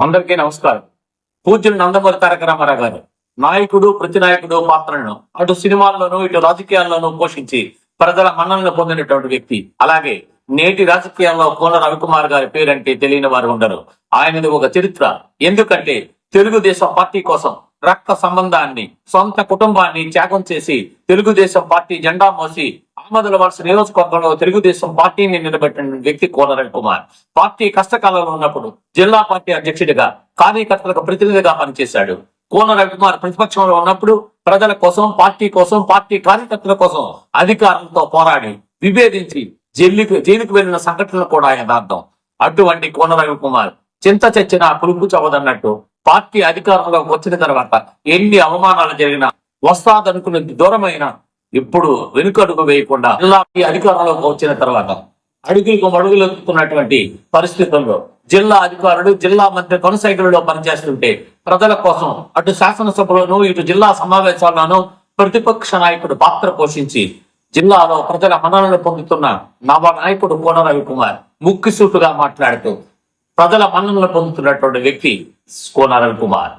అందరికీ నమస్కారం. పూజ్యులు నందమూరి తారక రామారావు గారు నాయకుడు ప్రతినాయకుడు పాత్రలను అటు సినిమాల్లోనూ ఇటు రాజకీయాల్లోనూ పోషించి ప్రజల మన్నలను పొందినటువంటి వ్యక్తి. అలాగే నేటి రాజకీయాల్లో కోన రవికుమార్ గారి పేరంటే తెలియని వారు ఉండరు. ఆయనది ఒక చరిత్ర. ఎందుకంటే తెలుగుదేశం పార్టీ కోసం రక్త సంబంధాన్ని సొంత కుటుంబాన్ని త్యాగం చేసి తెలుగుదేశం పార్టీ జెండా మోసి అహ్మదుల వలస నియోజకవర్గంలో తెలుగుదేశం పార్టీని నిలబెట్టిన వ్యక్తి కోన రవికుమార్ పార్టీ కష్టకాలంలో ఉన్నప్పుడు జిల్లా పార్టీ అధ్యక్షుడిగా కార్యకర్తలకు ప్రతినిధిగా పనిచేశాడు. కోన రవికుమార్ ప్రతిపక్షంలో ఉన్నప్పుడు ప్రజల కోసం పార్టీ కోసం పార్టీ కార్యకర్తల కోసం అధికారంతో పోరాడి విభేదించి జైలుకు జైలుకు వెళ్ళిన సంఘటనలు కూడా యథార్థం. అటువంటి కోన రవికుమార్ చింత చచ్చిన పులుపు చవదన్నట్టు పార్టీ అధికారంలోకి వచ్చిన తర్వాత ఎన్ని అవమానాలు జరిగినా వస్తాదనుకున్న దూరమైన ఇప్పుడు వెనుకడుగు వేయకుండా జిల్లా అధికారంలోకి వచ్చిన తర్వాత అడుగులకు మడుగులెత్తుతున్నటువంటి పరిస్థితుల్లో జిల్లా అధికారులు జిల్లా మంత్రి కొనసాగులలో పనిచేస్తుంటే ప్రజల కోసం అటు శాసనసభలోనూ ఇటు జిల్లా సమావేశాల్లోనూ ప్రతిపక్ష నాయకుడు పాత్ర పోషించి జిల్లాలో ప్రజల మన్ననలు పొందుతున్న నవ నాయకుడు కోన రవికుమార్ ముక్కిసూటుగా మాట్లాడుతూ ప్రజల మన్ననలు పొందుతున్నటువంటి వ్యక్తి కోన రవికుమార్.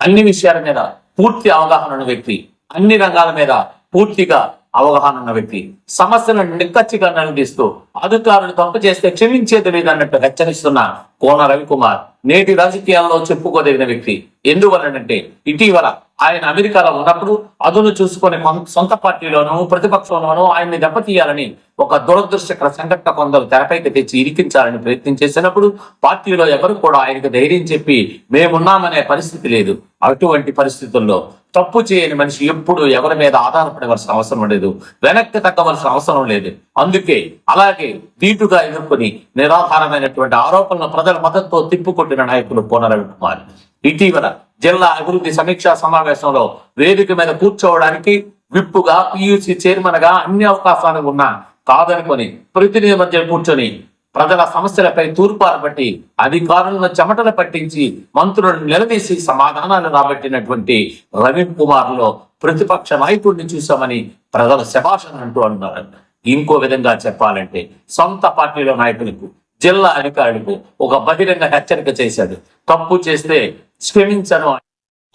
అన్ని విషయాల మీద పూర్తి అవగాహన ఉన్న వ్యక్తి అన్ని రంగాల మీద పూర్తిగా అవగాహన ఉన్న వ్యక్తి సమస్యలను నిక్కచ్చిగా నిలదీస్తూ అధికారులు తప్పు చేస్తే క్షమించేది లేదన్నట్టు హెచ్చరిస్తున్న కోన రవికుమార్ నేటి రాజకీయాల్లో చెప్పుకోదగిన వ్యక్తి. ఎందువలనంటే ఇటీవల ఆయన అమెరికాలో ఉన్నప్పుడు అదును చూసుకొని సొంత పార్టీలోనూ ప్రతిపక్షంలోనూ ఆయన్ని దెబ్బతీయాలని ఒక దురదృష్టకర సంఘటన కొందరు తెరపైకి తెచ్చి ఇరికించాలని ప్రయత్నం చేసినప్పుడు పార్టీలో ఎవరు కూడా ఆయనకు ధైర్యం చెప్పి మేమున్నామనే పరిస్థితి లేదు. అటువంటి పరిస్థితుల్లో తప్పు చేయని మనిషి ఎప్పుడు ఎవరి మీద ఆధారపడవలసిన అవసరం లేదు. వెనక్కి తగ్గవలసిన అవసరం లేదు. అందుకే అలాగే దీటుగా ఎదుర్కొని నిరాధారమైనటువంటి ఆరోపణలు ప్రజల మద్దతుతో తిప్పుకొట్టిన నాయకులు కోన కుమార్. ఇటీవల జిల్లా అభివృద్ధి సమీక్షా సమావేశంలో వేదిక మీద కూర్చోవడానికి విప్పుగా పియూసి చైర్మన్గా అన్ని అవకాశాలు ఉన్నా కాదనుకొని ప్రతినిధి మధ్య కూర్చొని ప్రజల సమస్యలపై తూర్పారబట్టి అధికారులను చెమటలు పట్టించి మంత్రులను నిలదీసి సమాధానాలు రాబట్టినటువంటి రవి కుమార్లో ప్రతిపక్ష నాయకుడిని చూశామని ప్రజల శభాషణ అంటూ అన్నారు. ఇంకో విధంగా చెప్పాలంటే సొంత పార్టీలో నాయకులకు జిల్లా అధికారులకు ఒక బహిరంగ హెచ్చరిక చేశాడు. తప్పు చేస్తే క్షమించను అని.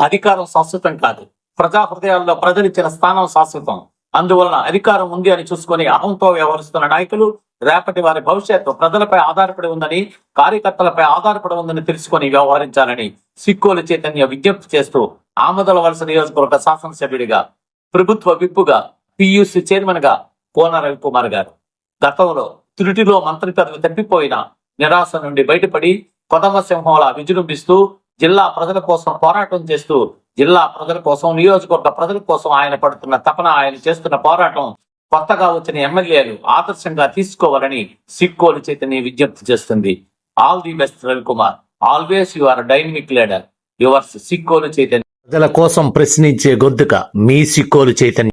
అధికారం శాశ్వతం కాదు. ప్రజా హృదయాల్లో ప్రజలు ఇచ్చిన స్థానం శాశ్వతం. అందువలన అధికారం ఉంది అని చూసుకొని అహంతో వ్యవహరిస్తున్న నాయకులు రేపటి వారి భవిష్యత్తు ప్రజలపై ఆధారపడి ఉందని కార్యకర్తలపై ఆధారపడి ఉందని తెలుసుకొని వ్యవహరించాలని సిక్కుల చైతన్య విజ్ఞప్తి చేస్తూ ఆమదల వలస నియోజకవర్గ శాసనసభ్యుడిగా ప్రభుత్వ విప్పుగా పియూసి చైర్మన్గా కోన రవికుమార్ గారు. గతంలో త్రుటిలో మంత్రి పదవి తప్పిపోయిన నిరాశ నుండి బయటపడి కొదమ సింహంలా విజృంభిస్తూ జిల్లా ప్రజల కోసం పోరాటం చేస్తూ జిల్లా ప్రజల కోసం నియోజకవర్గ ప్రజల కోసం ఆయన పడుతున్న తపన ఆయన చేస్తున్న పోరాటం కొత్తగా వచ్చిన ఎమ్మెల్యేలు ఆదర్శంగా తీసుకోవాలని సిక్కోలు చైతన్య విజ్ఞప్తి చేస్తుంది. All the best Ravikumar. Always you are dynamic leader. Yours Sikkolu Chaitanya. ప్రజల కోసం ప్రశ్నించే గొద్దుక మీ సిక్కోలు చైతన్య.